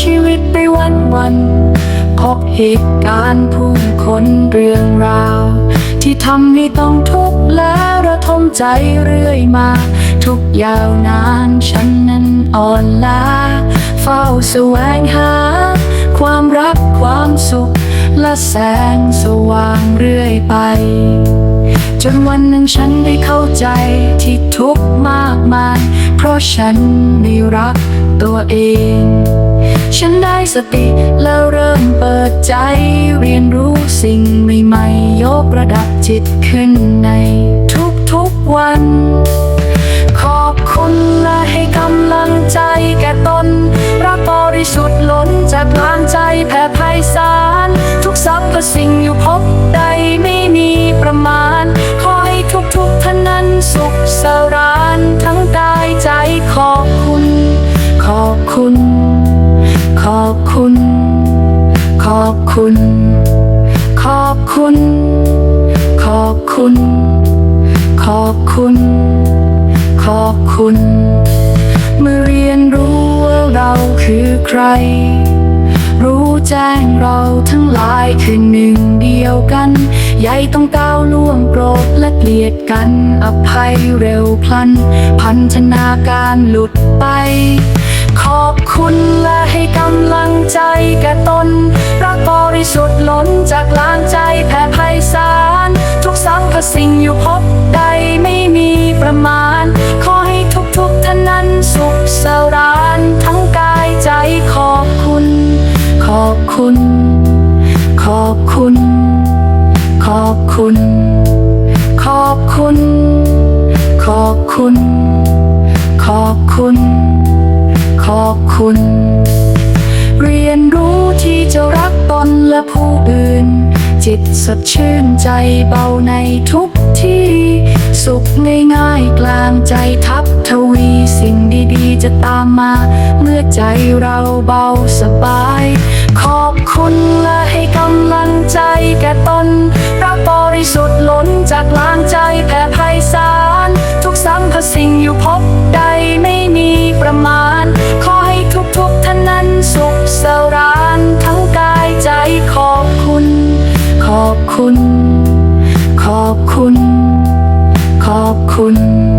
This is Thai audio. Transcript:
ชีวิตไปวันวันเหตุการณ์ผู้คนเรื่องราว ที่ทำให้ต้องทุกข์และระทมใจเรื่อยมา ทุกยาวนานฉันนั้นอ่อนล้า เฝ้าแสวงหา ความรักความสุข และแสงสว่างเรื่อยไป จนวันหนึ่งฉันได้เข้าใจที่ทุกข์มากมาย เพราะฉันไม่รักตัวเอง ฉันได้สติแล้วเริ่มเปิดใจ เรียนรู้สิ่งใหม่ๆยกระดับจิตขึ้นในทุกๆวัน ขอบคุณและให้กำลังใจแก่ตนรักบริสุทธิ์ล้นจากพลางใจแผ่ไพศาลทุกสรรพสิ่งอยู่พบใดไม่มีประมาณ ขอให้ทุกๆท่านนั้นสุขสรานทั้งกายใจขอบคุณ ขอบคุณ อบคุณ ขอบคุณ ขอบคุณ ขอบคุณ ขอบคุณ ขอบคุณ เมื่อเรียนรู้ว่าเราคือใคร รู้แจ้งเราทั้งหลายคือหนึ่งเดียวกันใหญ่ต้องก้าวล่วงโกรธและเกลียดกัน อภัยเร็วพลัน พันธนาการหลุดไป ขอบคุณและให้กำลังใจแก่ตนรักบริสุทธิ์ล้นจากล้างใจแผ่ไพศาลทุกสรรพสิ่งอยู่พบใดไม่มีประมาณ ขอให้ทุกๆท่านนั้นสุขสรานทั้งกายใจขอบคุณ ขอบคุณ ขอบคุณ ขอบคุณ ขอบคุณ ขอบคุณ คุณ เรียนรู้ที่จะรักตนและผู้อื่น จิตสดชื่นใจเบาในทุกที่ สุขง่ายๆกลางใจทับทวีสิ่งดีๆ จะตามมา เมื่อใจเราเบาสบาย ขอบคุณและให้กำลังใจแก่ตนรักบริสุทธิ์ล้นจากล้างใจแผ่ไพศาลทุกสรรพสิ่งอยู่พบใดไม่มีประมาณ ขอบคุณ ขอบคุณ ขอบคุณ ขอบคุณ